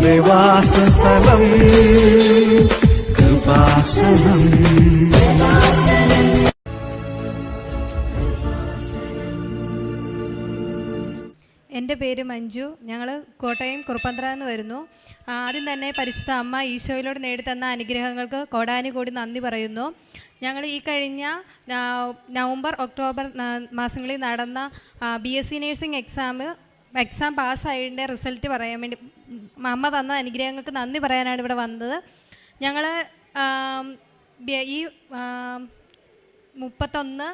ഞങ്ങളുടെ വാസസ്ഥലം. കൃപാസനം. എന്റെ പേര് മഞ്ജു. ഞങ്ങൾ കോട്ടയം കുറുപ്പന്ത്ര എന്ന് വരുന്നു. ആദ്യം തന്നെ പരിശുദ്ധ അമ്മ ഈശോയിലോട് നേടിത്തന്ന അനുഗ്രഹങ്ങൾക്ക് കോടാനുകൂടി നന്ദി പറയുന്നു. ഞങ്ങൾ ഈ കഴിഞ്ഞ നവംബർ ഒക്ടോബർ മാസങ്ങളിൽ നടന്ന B S C nursing exam exam പാസ്സായതിന്റെ result പറയാൻ വേണ്ടി അമ്മ തന്ന അനുഗ്രഹങ്ങൾക്ക് നന്ദി പറയാനാണ് ഇവിടെ വന്നത്. ഞങ്ങൾ ഈ മുപ്പത്തൊന്ന്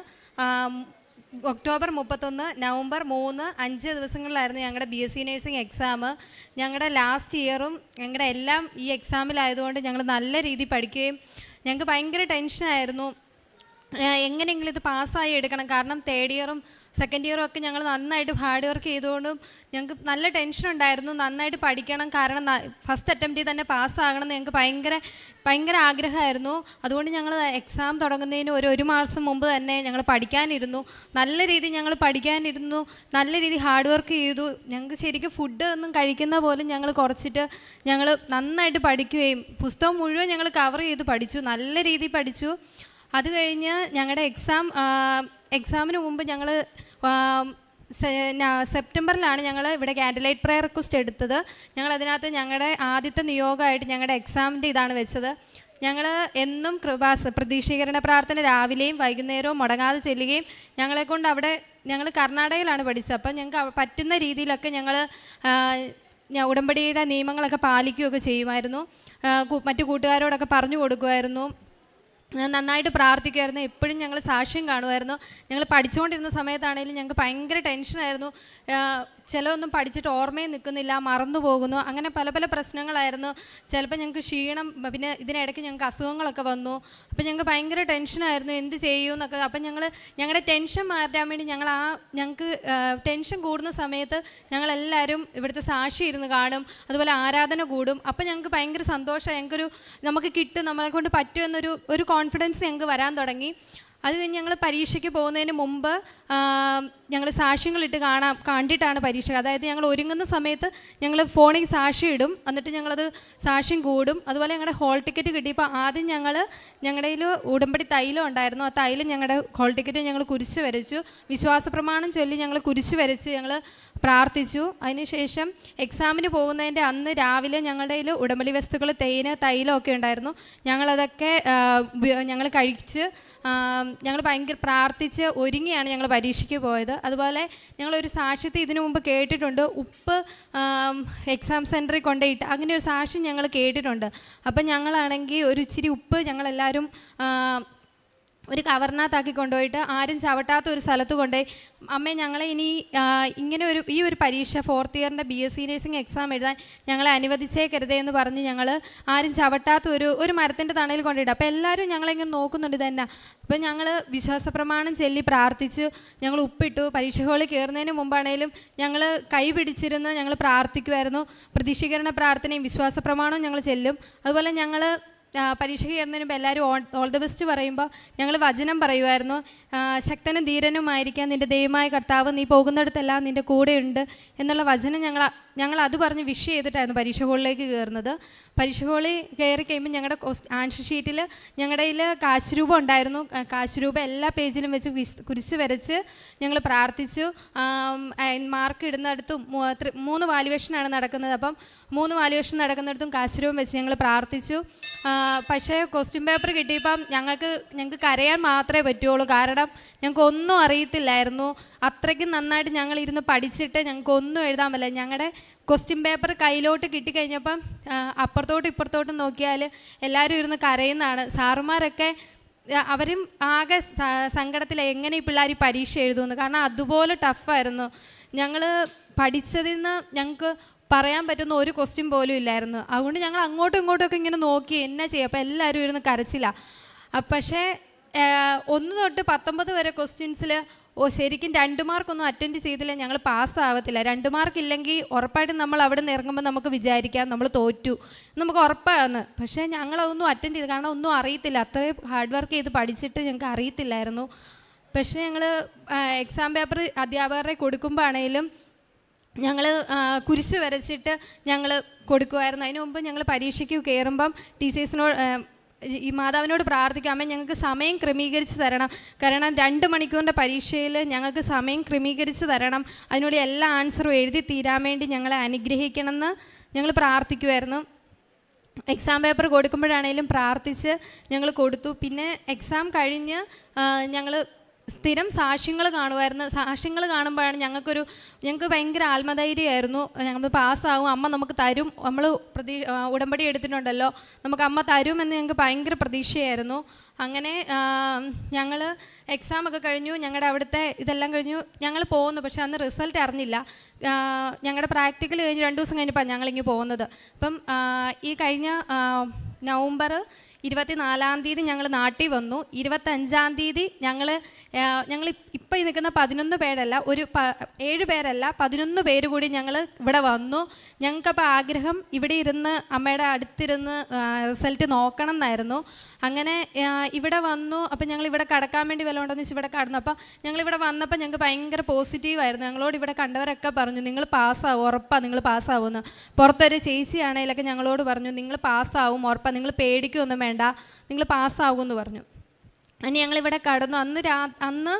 ഒക്ടോബർ മുപ്പത്തൊന്ന് നവംബർ മൂന്ന് അഞ്ച് ദിവസങ്ങളിലായിരുന്നു ഞങ്ങളുടെ B S C nursing exam ഞങ്ങളുടെ ലാസ്റ്റ് ഇയറും ഞങ്ങളുടെ എല്ലാം ഈ എക്സാമിലായതുകൊണ്ട് ഞങ്ങൾ നല്ല രീതിയിൽ പഠിക്കുകയും ഞങ്ങൾക്ക് ഭയങ്കര ടെൻഷനായിരുന്നു എങ്ങനെയെങ്കിലും ഇത് പാസ്സായി എടുക്കണം. കാരണം തേർഡ് ഇയറും സെക്കൻഡ് ഇയറും ഒക്കെ ഞങ്ങൾ നന്നായിട്ട് ഹാർഡ് വർക്ക് ചെയ്തുകൊണ്ടും ഞങ്ങൾക്ക് നല്ല ടെൻഷൻ ഉണ്ടായിരുന്നു. നന്നായിട്ട് പഠിക്കണം. കാരണം ഫസ്റ്റ് അറ്റംപ്റ്റിൽ തന്നെ പാസ്സാകണം എന്ന് ഞങ്ങൾക്ക് ഭയങ്കര ഭയങ്കര ആഗ്രഹമായിരുന്നു. അതുകൊണ്ട് ഞങ്ങൾ എക്സാം തുടങ്ങുന്നതിന് ഒരു ഒരു മാസം മുമ്പ് തന്നെ ഞങ്ങൾ പഠിക്കാനിരുന്നു. നല്ല രീതിയിൽ ഞങ്ങൾ പഠിക്കാനിരുന്നു. നല്ല രീതിയിൽ ഹാർഡ് വർക്ക് ചെയ്തു. ഞങ്ങൾക്ക് ശരിക്കും ഫുഡ് ഒന്നും കഴിക്കുന്ന പോലും ഞങ്ങൾ കുറച്ചിട്ട് ഞങ്ങൾ നന്നായിട്ട് പഠിക്കുകയും പുസ്തകം മുഴുവൻ ഞങ്ങൾ കവർ ചെയ്ത് പഠിച്ചു. നല്ല രീതിയിൽ പഠിച്ചു. അത് കഴിഞ്ഞ് ഞങ്ങളുടെ എക്സാം എക്സാമിന് മുമ്പ് ഞങ്ങൾ സെപ്റ്റംബറിലാണ് ഞങ്ങൾ ഇവിടെ കാൻഡിലൈറ്റ് പ്രയർ റിക്വസ്റ്റ് എടുത്തത്. ഞങ്ങൾ അതിനകത്ത് ഞങ്ങളുടെ ആദ്യത്തെ നിയോഗമായിട്ട് ഞങ്ങളുടെ എക്സാമിന്റെ ഇതാണ് വെച്ചത്. ഞങ്ങൾ എന്നും കൃപാസ പ്രതീക്ഷീകരണ പ്രാർത്ഥന രാവിലെയും വൈകുന്നേരവും മുടങ്ങാതെ ചെല്ലുകയും ഞങ്ങളെ കൊണ്ട് അവിടെ ഞങ്ങൾ കർണാടകയിലാണ് പഠിച്ചത്. അപ്പം ഞങ്ങൾക്ക് പറ്റുന്ന രീതിയിലൊക്കെ ഞങ്ങൾ ഉടമ്പടിയുടെ നിയമങ്ങളൊക്കെ പാലിക്കുകയൊക്കെ ചെയ്യുമായിരുന്നു. മറ്റു കൂട്ടുകാരോടൊക്കെ പറഞ്ഞു കൊടുക്കുമായിരുന്നു. ഞാൻ നന്നായിട്ട് പ്രാർത്ഥിക്കുമായിരുന്നു എപ്പോഴും ഞങ്ങൾ സാക്ഷ്യം കാണുമായിരുന്നു ഞങ്ങൾ പഠിച്ചുകൊണ്ടിരുന്ന സമയത്താണെങ്കിലും ഞങ്ങൾക്ക് ഭയങ്കര ടെൻഷനായിരുന്നു ചിലതൊന്നും പഠിച്ചിട്ട് ഓർമ്മയും നിൽക്കുന്നില്ല മറന്നു പോകുന്നു. അങ്ങനെ പല പല പ്രശ്നങ്ങളായിരുന്നു. ചിലപ്പോൾ ഞങ്ങൾക്ക് ക്ഷീണം പിന്നെ ഇതിനിടയ്ക്ക് ഞങ്ങൾക്ക് അസുഖങ്ങളൊക്കെ വന്നു. അപ്പോൾ ഞങ്ങൾക്ക് ഭയങ്കര ടെൻഷനായിരുന്നു എന്ത് ചെയ്യൂ എന്നൊക്കെ. അപ്പം ഞങ്ങൾ ഞങ്ങളുടെ ടെൻഷൻ മാറ്റാൻ വേണ്ടി ഞങ്ങൾ ആ ഞങ്ങൾക്ക് ടെൻഷൻ കൂടുന്ന സമയത്ത് ഞങ്ങളെല്ലാവരും ഇവിടുത്തെ സാക്ഷി ഇരുന്ന് കാണും. അതുപോലെ ആരാധന കൂടും. അപ്പം ഞങ്ങൾക്ക് ഭയങ്കര സന്തോഷം ഞങ്ങൾക്കൊരു നമുക്ക് കിട്ടും നമ്മളെ കൊണ്ട് പറ്റുമെന്നൊരു ഒരു കോൺഫിഡൻസ് ഞങ്ങൾക്ക് വരാൻ തുടങ്ങി. അത് കഴിഞ്ഞ് ഞങ്ങൾ പരീക്ഷയ്ക്ക് പോകുന്നതിന് മുമ്പ് ഞങ്ങൾ സാക്ഷ്യങ്ങളിട്ട് കാണാം കണ്ടിട്ടാണ് പരീക്ഷ. അതായത് ഞങ്ങൾ ഒരുങ്ങുന്ന സമയത്ത് ഞങ്ങൾ ഫോണിൽ സാക്ഷ്യം ഇടും എന്നിട്ട് ഞങ്ങളത് സാക്ഷ്യം കൂടും. അതുപോലെ ഞങ്ങളുടെ ഹോൾ ടിക്കറ്റ് കിട്ടിയപ്പോൾ ആദ്യം ഞങ്ങൾ ഞങ്ങളുടെ കയ്യിൽ ഉടമ്പടി തൈലം ഉണ്ടായിരുന്നു. ആ തൈലം ഞങ്ങളുടെ ഹോൾ ടിക്കറ്റ് ഞങ്ങൾ കുരിശ് വരച്ചു. വിശ്വാസ പ്രമാണം ചൊല്ലി ഞങ്ങൾ കുരിശ് വരച്ച് ഞങ്ങൾ പ്രാർത്ഥിച്ചു. അതിനുശേഷം എക്സാമിന് പോകുന്നതിന്റെ അന്ന് രാവിലെ ഞങ്ങളുടെ കയ്യിൽ ഉടമ്പടി വസ്തുക്കൾ തേന് തൈലം ഒക്കെ ഉണ്ടായിരുന്നു. ഞങ്ങളതൊക്കെ ഞങ്ങൾ കഴിച്ച് ഞങ്ങൾ ഭയങ്കര പ്രാർത്ഥിച്ച് ഒരുങ്ങിയാണ് ഞങ്ങൾ പരീക്ഷയ്ക്ക് പോയത്. അതുപോലെ ഞങ്ങളൊരു സാക്ഷ്യത്തെ ഇതിനു മുമ്പ് കേട്ടിട്ടുണ്ട്. ഉപ്പ് എക്സാം സെന്ററിൽ കൊണ്ടുപോയിട്ട് അങ്ങനെ ഒരു സാക്ഷ്യം ഞങ്ങൾ കേട്ടിട്ടുണ്ട്. അപ്പം ഞങ്ങളാണെങ്കിൽ ഒരു ഇച്ചിരി ഉപ്പ് ഞങ്ങളെല്ലാവരും ഒരു കവറിനകത്താക്കി കൊണ്ടുപോയിട്ട് ആരും ചവിട്ടാത്ത ഒരു സ്ഥലത്ത് കൊണ്ടുപോയി. അമ്മേ ഞങ്ങളെ ഇനി ഇങ്ങനെ ഒരു ഈ ഒരു പരീക്ഷ fourth ഇയറിന്റെ B S C nursing exam എഴുതാൻ ഞങ്ങളെ അനുവദിച്ചേക്കരുതേ എന്ന് പറഞ്ഞ് ഞങ്ങൾ ആരും ചവിട്ടാത്ത ഒരു ഒരു മരത്തിന്റെ തണലിൽ കൊണ്ടിട്ട് അപ്പോൾ എല്ലാവരും ഞങ്ങളിങ്ങനെ നോക്കുന്നുണ്ട് ഇതന്നെ. അപ്പോൾ ഞങ്ങൾ വിശ്വാസ പ്രമാണം ചൊല്ലി പ്രാർത്ഥിച്ചു ഞങ്ങൾ ഉപ്പിട്ടു. പരീക്ഷ ഹാളിൽ കയറുന്നതിന് മുമ്പാണേലും ഞങ്ങൾ കൈ പിടിച്ചിരുന്ന് ഞങ്ങൾ പ്രാർത്ഥിക്കുമായിരുന്നു പ്രതീക്ഷീകരണ പ്രാർത്ഥനയും വിശ്വാസ പ്രമാണവും ഞങ്ങൾ ചെല്ലും. അതുപോലെ ഞങ്ങൾ ആ, പരീക്ഷ കയറുന്നതിന് മുമ്പ് എല്ലാവരും ഓൾ ദ ബെസ്റ്റ് പറയുമ്പോൾ ഞങ്ങൾ വചനം പറയുമായിരുന്നു ശക്തനും ധീരനുമായിരിക്കാൻ നിന്റെ ദൈവമായ കർത്താവ് നീ പോകുന്നിടത്തെല്ലാം നിന്റെ കൂടെയുണ്ട് എന്നുള്ള വചനം ഞങ്ങൾ ഞങ്ങൾ അത് പറഞ്ഞ് വിഷ് ചെയ്തിട്ടായിരുന്നു പരീക്ഷ ഹോളിലേക്ക് കയറുന്നത്. പരീക്ഷ ഹോളിൽ കയറി കഴിയുമ്പോൾ ഞങ്ങളുടെ ആൻസർ ഷീറ്റിൽ ഞങ്ങളുടെ കയ്യിൽ കാശ് രൂപ ഉണ്ടായിരുന്നു കാശുരൂപം കാശ് രൂപ എല്ലാ പേജിലും വെച്ച് കുരിശ് വരച്ച് ഞങ്ങൾ പ്രാർത്ഥിച്ചു. മാർക്ക് ഇടുന്നിടത്തും മൂന്ന് വാല്യുവേഷനാണ് നടക്കുന്നത്. അപ്പം മൂന്ന് വാല്യുവേഷൻ നടക്കുന്നിടത്തും കാശ് രൂപം വെച്ച് ഞങ്ങൾ പ്രാർത്ഥിച്ചു. പക്ഷേ ക്വസ്റ്റ്യൻ പേപ്പർ കിട്ടിയപ്പം ഞങ്ങൾക്ക് ഞങ്ങൾക്ക് കരയാൻ മാത്രമേ പറ്റുള്ളൂ. കാരണം ഞങ്ങൾക്ക് ഒന്നും അറിയത്തില്ലായിരുന്നു. അത്രയ്ക്കും നന്നായിട്ട് ഞങ്ങൾ ഇരുന്ന് പഠിച്ചിട്ട് ഞങ്ങൾക്ക് ഒന്നും എഴുതാൻ പറ്റില്ല. ഞങ്ങളുടെ ക്വസ്റ്റ്യൻ പേപ്പർ കയ്യിലോട്ട് കിട്ടിക്കഴിഞ്ഞപ്പം അപ്പുറത്തോട്ടും ഇപ്പുറത്തോട്ടും നോക്കിയാൽ എല്ലാവരും ഇരുന്ന് കരയുന്നതാണ്. സാറുമാരൊക്കെ അവരും ആകെ സങ്കടത്തിൽ എങ്ങനെ ഈ പിള്ളേർ പരീക്ഷ എഴുതുമെന്ന്. കാരണം അതുപോലെ ടഫായിരുന്നു ഞങ്ങൾ പഠിച്ചതിൽ നിന്ന് ഞങ്ങൾക്ക് പറയാൻ പറ്റുന്ന ഒരു ക്വസ്റ്റ്യൻ പോലും ഇല്ലായിരുന്നു. അതുകൊണ്ട് ഞങ്ങൾ അങ്ങോട്ടും ഇങ്ങോട്ടും ഒക്കെ ഇങ്ങനെ നോക്കി എന്നാ ചെയ്യുക അപ്പോൾ എല്ലാവരും ഇരുന്ന് കരച്ചില്ല പക്ഷേ ഒന്ന് തൊട്ട് പത്തൊമ്പത് വരെ ക്വസ്റ്റ്യൻസിൽ ഓ ശരിക്കും രണ്ട് മാർക്കൊന്നും അറ്റൻഡ് ചെയ്തില്ല. ഞങ്ങൾ പാസ്സാവത്തില്ല രണ്ട് മാർക്ക് ഇല്ലെങ്കിൽ ഉറപ്പായിട്ടും നമ്മൾ അവിടെ നിന്ന് ഇറങ്ങുമ്പോൾ നമുക്ക് വിചാരിക്കാം. നമ്മൾ തോറ്റു. നമുക്ക് ഉറപ്പാണ്. പക്ഷേ ഞങ്ങളതൊന്നും അറ്റൻഡ് ചെയ്ത് കാരണം ഒന്നും അറിയത്തില്ല. അത്രയും ഹാർഡ് വർക്ക് ചെയ്ത് പഠിച്ചിട്ട് ഞങ്ങൾക്ക് അറിയത്തില്ലായിരുന്നു. പക്ഷേ ഞങ്ങൾ എക്സാം പേപ്പർ അധ്യാപകരെ കൊടുക്കുമ്പോൾ ആണെങ്കിലും ഞങ്ങൾ കുരിശ് വരച്ചിട്ട് ഞങ്ങൾ കൊടുക്കുമായിരുന്നു അതിനു മുമ്പ് ഞങ്ങൾ പരീക്ഷയ്ക്ക് കയറുമ്പം ടീച്ചേഴ്സിനോട് ഈ മാതാവിനോട് പ്രാർത്ഥിക്കാം ഞങ്ങൾക്ക് സമയം ക്രമീകരിച്ച് തരണം. കാരണം രണ്ട് മണിക്കൂറിന്റെ പരീക്ഷയിൽ ഞങ്ങൾക്ക് സമയം ക്രമീകരിച്ച് തരണം. അതിനുള്ള എല്ലാ ആൻസറും എഴുതി തീരാൻ വേണ്ടി ഞങ്ങളെ അനുഗ്രഹിക്കണമെന്ന് ഞങ്ങൾ പ്രാർത്ഥിക്കുമായിരുന്നു എക്സാം പേപ്പർ കൊടുക്കുമ്പോഴാണേലും പ്രാർത്ഥിച്ച് ഞങ്ങൾ കൊടുത്തു. പിന്നെ എക്സാം കഴിഞ്ഞ് ഞങ്ങൾ സ്ഥിരം സാക്ഷ്യങ്ങൾ കാണുമായിരുന്നു സാക്ഷ്യങ്ങൾ കാണുമ്പോഴാണ് ഞങ്ങൾക്കൊരു ഞങ്ങൾക്ക് ഭയങ്കര ആത്മധൈര്യമായിരുന്നു. ഞങ്ങൾ പാസ്സാവും അമ്മ നമുക്ക് തരും. നമ്മൾ പ്രതീ ഉടമ്പടി എടുത്തിട്ടുണ്ടല്ലോ. നമുക്ക് അമ്മ തരും എന്ന് ഞങ്ങൾക്ക് ഭയങ്കര പ്രതീക്ഷയായിരുന്നു. അങ്ങനെ ഞങ്ങൾ എക്സാം ഒക്കെ കഴിഞ്ഞു. ഞങ്ങളുടെ അവിടുത്തെ ഇതെല്ലാം കഴിഞ്ഞു. ഞങ്ങൾ പോകുന്നു പക്ഷെ അന്ന് റിസൾട്ട് അറിഞ്ഞില്ല. ഞങ്ങളുടെ പ്രാക്ടിക്കൽ കഴിഞ്ഞ് രണ്ട് ദിവസം കഴിഞ്ഞപ്പോൾ ഞങ്ങളിങ്ങ് പോകുന്നത്. അപ്പം ഈ കഴിഞ്ഞ നവംബർ ഇരുപത്തിനാലാം തീയതി ഞങ്ങൾ നാട്ടിൽ വന്നു. ഇരുപത്തഞ്ചാം തീയതി ഞങ്ങൾ ഞങ്ങൾ ഇപ്പം നിൽക്കുന്ന പതിനൊന്ന് പേരല്ല ഒരു ഏഴ് പേരല്ല പതിനൊന്ന് പേര് കൂടി ഞങ്ങൾ ഇവിടെ വന്നു. ഞങ്ങൾക്കപ്പോൾ ആഗ്രഹം ഇവിടെ ഇരുന്ന് അമ്മയുടെ അടുത്തിരുന്ന് റിസൾട്ട് നോക്കണം എന്നായിരുന്നു അങ്ങനെ ഇവിടെ വന്നു. അപ്പം ഞങ്ങൾ ഇവിടെ കടക്കാൻ വേണ്ടി വല്ലതും ഉണ്ടോയെന്ന് വെച്ചാൽ ഇവിടെ കടന്നു. അപ്പം ഞങ്ങൾ ഇവിടെ വന്നപ്പോൾ ഞങ്ങൾക്ക് ഭയങ്കര പോസിറ്റീവായിരുന്നു ഞങ്ങളോട് ഇവിടെ കണ്ടവരൊക്കെ പറഞ്ഞു നിങ്ങൾ പാസ്സാവും ഉറപ്പാണ് നിങ്ങൾ പാസ്സാവുമെന്ന് പുറത്തൊരു ചേച്ചിയാണെങ്കിലൊക്കെ ഞങ്ങളോട് പറഞ്ഞു നിങ്ങൾ പാസ്സാവും ഉറപ്പാണ് നിങ്ങൾ പേടിക്കുമൊന്നും വേണ്ട. നിങ്ങൾ പാസ്സാവുമെന്ന് പറഞ്ഞു. അങ്ങനെ ഞങ്ങളിവിടെ കടന്നു. അന്ന് രാ അന്ന്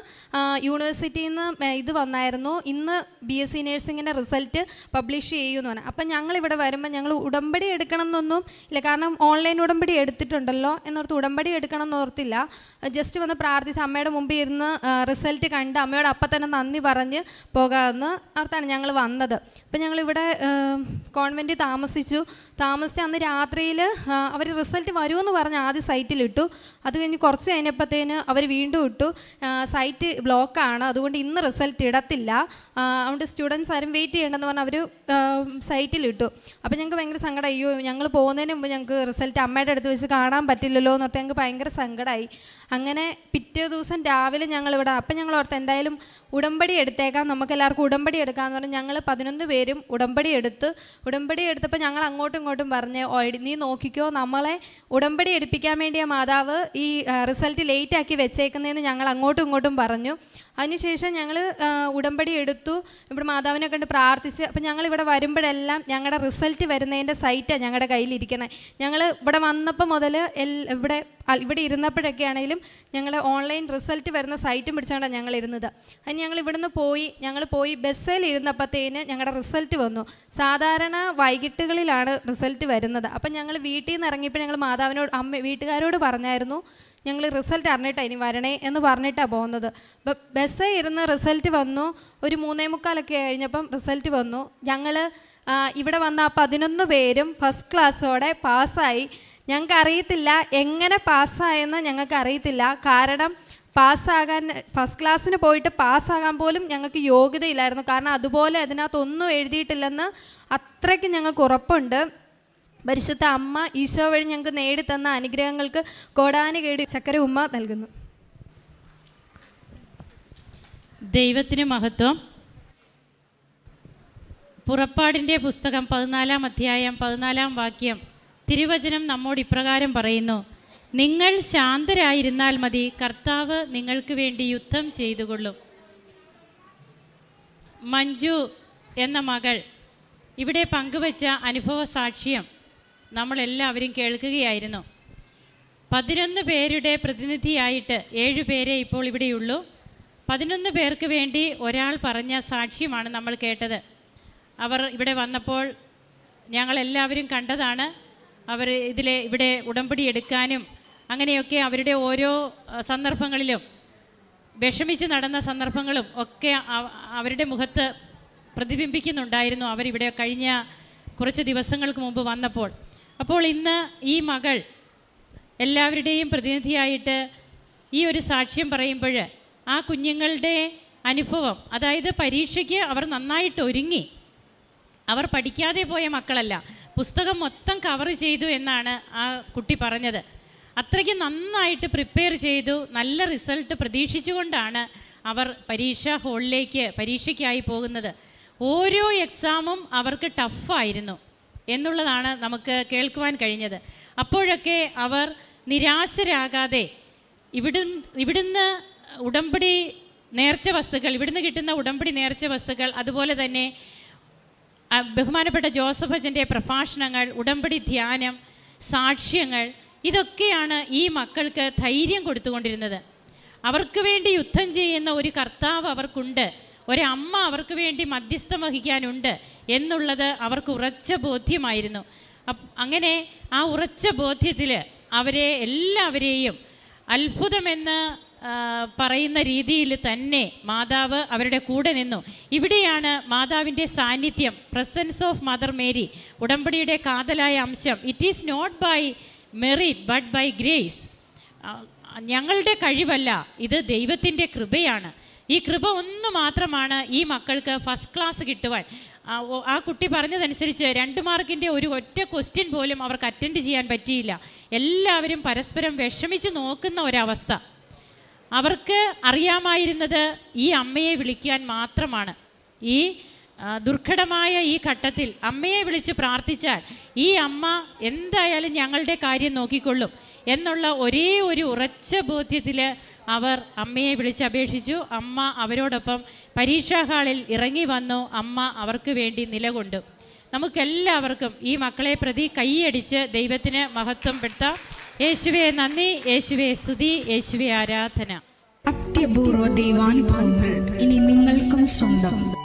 യൂണിവേഴ്സിറ്റിയിൽ നിന്ന് ഇത് വന്നായിരുന്നു. ഇന്ന് ബി എസ് സി നേഴ്സിങ്ങിന്റെ റിസൾട്ട് പബ്ലിഷ് ചെയ്യുമെന്ന് പറഞ്ഞു. അപ്പം ഞങ്ങളിവിടെ വരുമ്പോൾ ഞങ്ങൾ ഉടമ്പടി എടുക്കണം എന്നൊന്നും ഇല്ല. കാരണം ഓൺലൈൻ ഉടമ്പടി എടുത്തിട്ടുണ്ടല്ലോ എന്നോർത്ത് ഉടമ്പടി എടുക്കണം എന്നോർത്തില്ല ജസ്റ്റ് വന്ന് പ്രാർത്ഥിച്ച് അമ്മയുടെ മുമ്പിൽ ഇരുന്ന് റിസൾട്ട് കണ്ട് അമ്മയോട് അപ്പം തന്നെ നന്ദി പറഞ്ഞ് പോകാമെന്ന് ഓർത്താണ് ഞങ്ങൾ വന്നത്. അപ്പം ഞങ്ങളിവിടെ കോൺവെന്റിൽ താമസിച്ചു. താമസിച്ച് അന്ന് രാത്രിയിൽ അവർ റിസൾട്ട് വരുമെന്ന് പറഞ്ഞ് ആദ്യം സൈറ്റിലിട്ടു അത് കഴിഞ്ഞ് കുറച്ച് കഴിഞ്ഞപ്പോഴത്തേന് അവർ വീണ്ടും ഇട്ടു. സൈറ്റ് ബ്ലോക്കാണ് അതുകൊണ്ട് ഇന്ന് റിസൾട്ട് ഇടത്തില്ല. അതുകൊണ്ട് സ്റ്റുഡൻസ് ആരും വെയിറ്റ് ചെയ്യണമെന്ന് പറഞ്ഞാൽ അവർ സൈറ്റിലിട്ടു അപ്പോൾ ഞങ്ങൾക്ക് ഭയങ്കര സങ്കടം. അയ്യോ ഞങ്ങൾ പോകുന്നതിന് മുമ്പ് ഞങ്ങൾക്ക് റിസൾട്ട് അമ്മയുടെ അടുത്ത് വെച്ച് കാണാൻ പറ്റില്ലല്ലോ എന്ന് ഓർത്ത് ഞങ്ങൾക്ക് ഭയങ്കര സങ്കടമായി അങ്ങനെ പിറ്റേ ദിവസം രാവിലെ ഞങ്ങൾ ഇവിടെ അപ്പം ഞങ്ങൾ ഓർത്ത് എന്തായാലും ഉടമ്പടി എടുത്തേക്കാം. നമുക്ക് എല്ലാവർക്കും ഉടമ്പടി എടുക്കാമെന്ന് പറഞ്ഞ് ഞങ്ങൾ പതിനൊന്ന് പേരും ഉടമ്പടി എടുത്ത് ഉടമ്പടി എടുത്തപ്പോൾ ഞങ്ങൾ അങ്ങോട്ടും ഇങ്ങോട്ടും പറഞ്ഞ് നീ നോക്കിക്കോ നമ്മളെ ഉടമ്പടി എടുപ്പിക്കാൻ വേണ്ടിയ മാതാവ് ഈ റിസൾട്ട് ലേറ്റ് ആക്കി വെച്ചേക്കുന്നതെന്ന് ഞങ്ങൾ അങ്ങോട്ടും ഇങ്ങോട്ടും പറഞ്ഞു. അതിനുശേഷം ഞങ്ങൾ ഉടമ്പടി എടുത്തു. ഇവിടെ മാതാവിനെ കണ്ട് പ്രാർത്ഥിച്ച്. അപ്പം ഞങ്ങൾ ഇവിടെ വരുമ്പോഴെല്ലാം ഞങ്ങളുടെ റിസൾട്ട് വരുന്നതിന്റെ സൈറ്റാണ് ഞങ്ങളുടെ കയ്യിലിരിക്കുന്നത് ഞങ്ങൾ ഇവിടെ വന്നപ്പോൾ മുതൽ ഇവിടെ ഇവിടെ ഇരുന്നപ്പോഴൊക്കെ ആണെങ്കിലും ഞങ്ങൾ ഓൺലൈൻ റിസൾട്ട് വരുന്ന സൈറ്റും പിടിച്ചുകൊണ്ടാണ് ഞങ്ങൾ ഇരുന്നത് അതിന് ഞങ്ങൾ ഇവിടുന്ന് പോയി ഞങ്ങൾ പോയി ബസ്സിൽ ഇരുന്നപ്പോഴത്തേന് ഞങ്ങളുടെ റിസൾട്ട് വന്നു. സാധാരണ വൈകിട്ടുകളിലാണ് റിസൾട്ട് വരുന്നത്. അപ്പം ഞങ്ങൾ വീട്ടിൽ നിന്ന് ഇറങ്ങിയപ്പോൾ ഞങ്ങൾ മാതാവിനോട് അമ്മ വീട്ടുകാരോട് പറഞ്ഞായിരുന്നു. ഞങ്ങൾ റിസൾട്ട് അറിഞ്ഞിട്ടാണ് ഇനി വരണേ എന്ന് പറഞ്ഞിട്ടാണ് പോകുന്നത്. ബസ്സേ ഇരുന്ന് റിസൾട്ട് വന്നു. ഒരു മൂന്നേ മുക്കാലൊക്കെ കഴിഞ്ഞപ്പം റിസൾട്ട് വന്നു. ഞങ്ങൾ ഇവിടെ വന്ന ആ പതിനൊന്ന് പേരും ഫസ്റ്റ് ക്ലാസ്സോടെ പാസ്സായി ഞങ്ങൾക്ക് അറിയത്തില്ല എങ്ങനെ പാസ്സായെന്ന് ഞങ്ങൾക്ക് അറിയത്തില്ല. കാരണം പാസ്സാകാൻ ഫസ്റ്റ് ക്ലാസ്സിന് പോയിട്ട് പാസ്സാകാൻ പോലും ഞങ്ങൾക്ക് യോഗ്യതയില്ലായിരുന്നു. കാരണം അതുപോലെ അതിനകത്തൊന്നും എഴുതിയിട്ടില്ലെന്ന് അത്രയ്ക്ക് ഞങ്ങൾക്ക് ഉറപ്പുണ്ട്. പരിശുദ്ധ അമ്മ ഈശോ വഴി ഞങ്ങൾക്ക് നേടിത്തന്ന അനുഗ്രഹങ്ങൾക്ക് കോടാനുകേടി ചക്കര ഉമ്മ നൽകുന്നു. ദൈവത്തിന് മഹത്വം. പുറപ്പാടിന്റെ പുസ്തകം പതിനാലാം അധ്യായം പതിനാലാം വാക്യം തിരുവചനം നമ്മോട് ഇപ്രകാരം പറയുന്നു. നിങ്ങൾ ശാന്തരായിരുന്നാൽ മതി കർത്താവ് നിങ്ങൾക്ക് വേണ്ടി യുദ്ധം ചെയ്തുകൊള്ളും. മഞ്ജു എന്ന മകൾ ഇവിടെ പങ്കുവച്ച അനുഭവ സാക്ഷ്യം നമ്മളെല്ലാവരും കേൾക്കുകയായിരുന്നു. പതിനൊന്ന് പേരുടെ പ്രതിനിധിയായിട്ട് ഏഴ് പേരെ ഇപ്പോൾ ഇവിടെയുള്ളൂ. പതിനൊന്ന് പേർക്ക് വേണ്ടി ഒരാൾ പറഞ്ഞ സാക്ഷ്യമാണ് നമ്മൾ കേട്ടത്. അവർ ഇവിടെ വന്നപ്പോൾ ഞങ്ങളെല്ലാവരും കണ്ടതാണ്. അവർ ഇതിലെ ഇവിടെ ഉടമ്പടി എടുക്കാനും അങ്ങനെയൊക്കെ അവരുടെ ഓരോ സന്ദർഭങ്ങളിലും വിഷമിച്ച് നടന്ന സന്ദർഭങ്ങളും ഒക്കെ അവരുടെ മുഖത്ത് പ്രതിബിംബിക്കുന്നുണ്ടായിരുന്നു. അവരിവിടെ കഴിഞ്ഞ കുറച്ച് ദിവസങ്ങൾക്ക് മുമ്പ് വന്നപ്പോൾ. അപ്പോൾ ഇന്ന് ഈ മകൾ എല്ലാവരുടെയും പ്രതിനിധിയായിട്ട് ഈ ഒരു സാക്ഷ്യം പറയുമ്പോൾ ആ കുഞ്ഞുങ്ങളുടെ അനുഭവം അതായത് പരീക്ഷയ്ക്ക് അവർ നന്നായിട്ട് ഒരുങ്ങി. അവർ പഠിക്കാതെ പോയ മക്കളല്ല. പുസ്തകം മൊത്തം കവർ ചെയ്തു എന്നാണ് ആ കുട്ടി പറഞ്ഞത്. അത്രയ്ക്ക് നന്നായിട്ട് പ്രിപ്പയർ ചെയ്തു നല്ല റിസൾട്ട് പ്രതീക്ഷിച്ചുകൊണ്ടാണ് അവർ പരീക്ഷാ ഹാളിലേക്ക് പരീക്ഷയ്ക്കായി പോകുന്നത്. ഓരോ എക്സാമും അവർക്ക് ടഫായിരുന്നു എന്നുള്ളതാണ് നമുക്ക് കേൾക്കുവാൻ കഴിഞ്ഞത്. അപ്പോഴൊക്കെ അവർ നിരാശരാകാതെ ഇവിടുന്ന് ഇവിടുന്ന് ഉടമ്പടി നേർച്ച വസ്തുക്കൾ ഇവിടുന്ന് കിട്ടുന്ന ഉടമ്പടി നേർച്ച വസ്തുക്കൾ അതുപോലെ തന്നെ ബഹുമാനപ്പെട്ട ജോസഫ് അച്ഛന്റെ പ്രഭാഷണങ്ങൾ ഉടമ്പടി ധ്യാനം സാക്ഷ്യങ്ങൾ ഇതൊക്കെയാണ് ഈ മക്കൾക്ക് ധൈര്യം കൊടുത്തുകൊണ്ടിരുന്നത്. അവർക്ക് വേണ്ടി യുദ്ധം ചെയ്യുന്ന ഒരു കർത്താവ് അവർക്കുണ്ട്. ഒരമ്മ അവർക്ക് വേണ്ടി മധ്യസ്ഥം വഹിക്കാനുണ്ട് എന്നുള്ളത് അവർക്ക് ഉറച്ച ബോധ്യമായിരുന്നു. അങ്ങനെ ആ ഉറച്ച ബോധ്യത്തിൽ അവരെ എല്ലാവരെയും അത്ഭുതമെന്ന് പറയുന്ന രീതിയിൽ തന്നെ മാതാവ് അവരുടെ കൂടെ നിന്നു. ഇവിടെയാണ് മാതാവിന്റെ സാന്നിധ്യം പ്രസൻസ് ഓഫ് മദർ മേരി ഉടമ്പടിയുടെ കാതലായ അംശം. It is not by merit but by grace ഞങ്ങളുടെ കഴിവല്ല ഇത് ദൈവത്തിന്റെ കൃപയാണ്. ഈ കൃപ ഒന്ന് മാത്രമാണ് ഈ മക്കൾക്ക് ഫസ്റ്റ് ക്ലാസ് കിട്ടുവാൻ. ആ, കുട്ടി പറഞ്ഞതനുസരിച്ച് രണ്ട് മാർക്കിന്റെ ഒരു ഒറ്റ ക്വസ്റ്റ്യൻ പോലും അവർക്ക് അറ്റൻഡ് ചെയ്യാൻ പറ്റിയില്ല. എല്ലാവരും പരസ്പരം വിഷമിച്ച് നോക്കുന്ന ഒരവസ്ഥ. അവർക്ക് അറിയാമായിരുന്നത് ഈ അമ്മയെ വിളിക്കാൻ മാത്രമാണ്. ഈ ദുർഘടമായ ഈ ഘട്ടത്തിൽ അമ്മയെ വിളിച്ച് പ്രാർത്ഥിച്ചാൽ ഈ അമ്മ എന്തായാലും ഞങ്ങളുടെ കാര്യം നോക്കിക്കൊള്ളും എന്നുള്ള ഒരേ ഒരു ഉറച്ച ബോധ്യത്തിൽ അവർ അമ്മയെ വിളിച്ച് അപേക്ഷിച്ചു. അമ്മ അവരോടൊപ്പം പരീക്ഷാ ഹാളിൽ ഇറങ്ങി വന്നു. അമ്മ അവർക്ക് വേണ്ടി നിലകൊണ്ടു. നമുക്കെല്ലാവർക്കും ഈ മക്കളെ പ്രതി കൈയടിച്ച് ദൈവത്തിന് മഹത്വം പെടുത്താം. യേശുവെ നന്ദി. യേശുവെ സ്തുതി. യേശുവെ ആരാധന. അത്യപൂർവ ദൈവാനുഭവങ്ങൾ ഇനി നിങ്ങൾക്കും സ്വന്തം.